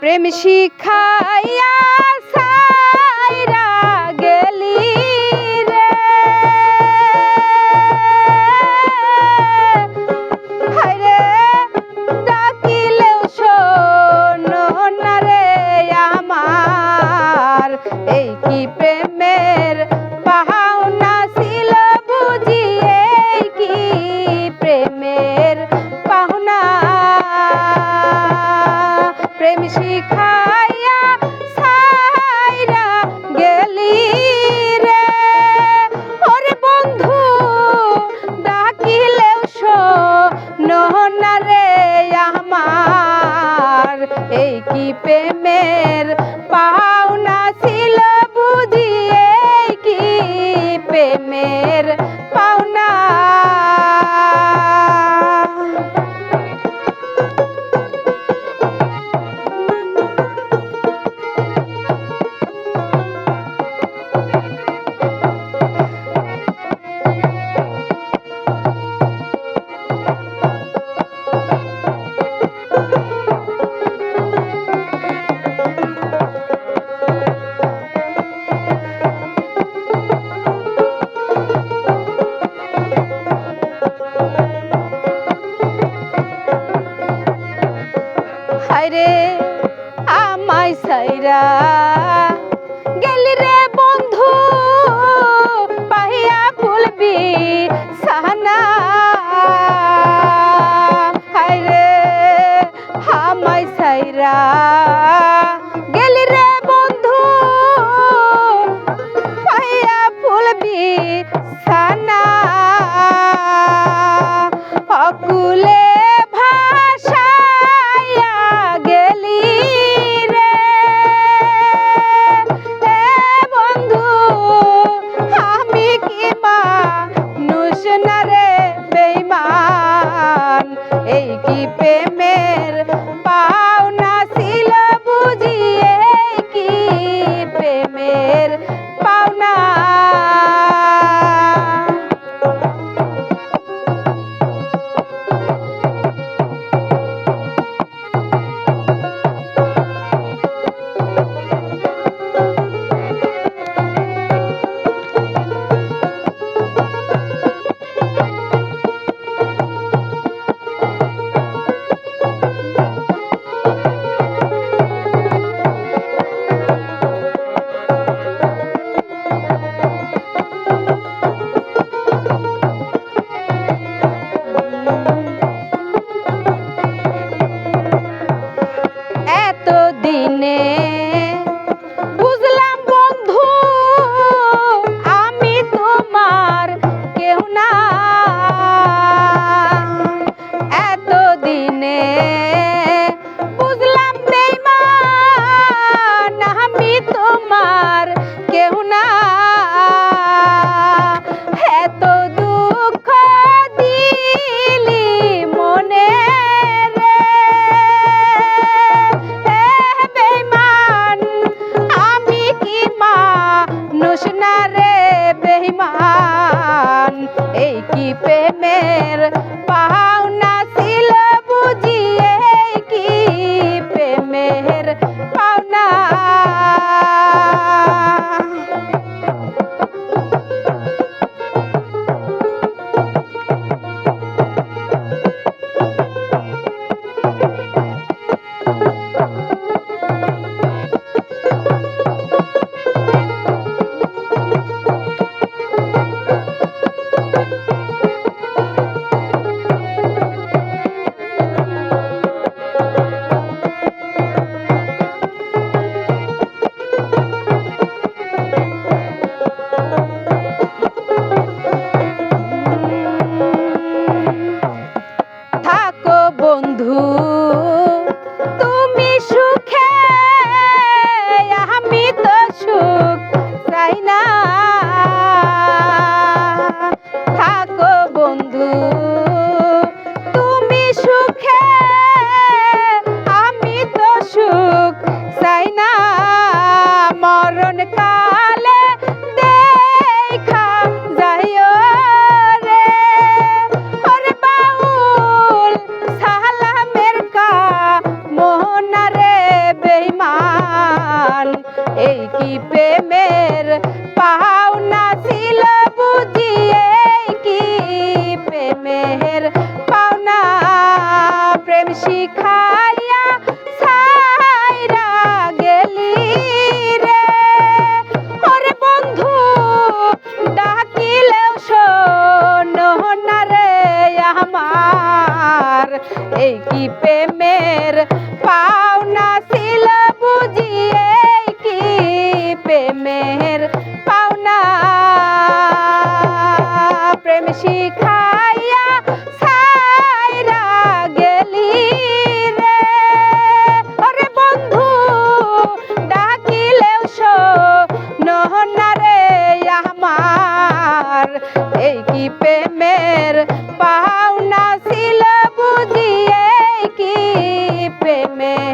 প্রেম শিখাইয়া में সাইরা গেলি রে বন্ধু, পাহিয়া ফুলবি সাহানা। হাই রে, হামাই সাইরা গেলি রে বন্ধু, পাহিয়া ফুলবি সানা অকুলে mer বন্ধু, তুমি সুখে, আমি তো সুখ চাই না। থাকো বন্ধু, তুমি সুখে, আমি তো সুখ চাই না। মরণ কা এই কি প্রেমের পাওনা ছিল বুঝি এই কি প্রেমের পাওনা। প্রেম শিখাইয়া সাইরা গেলি রে। ওরে বন্ধু, ডাকিলেও শোনো না রে আমার। এই কি প্রেমের পাওনা ছিল বুঝি শিখাইয়া সাইরা গেলি রে। ওরে বন্ধু, ডাকিলেও নহনা রে আমার। এই কি প্রেমের পাওনা ছিল বুঝিয়ে কি প্রেমের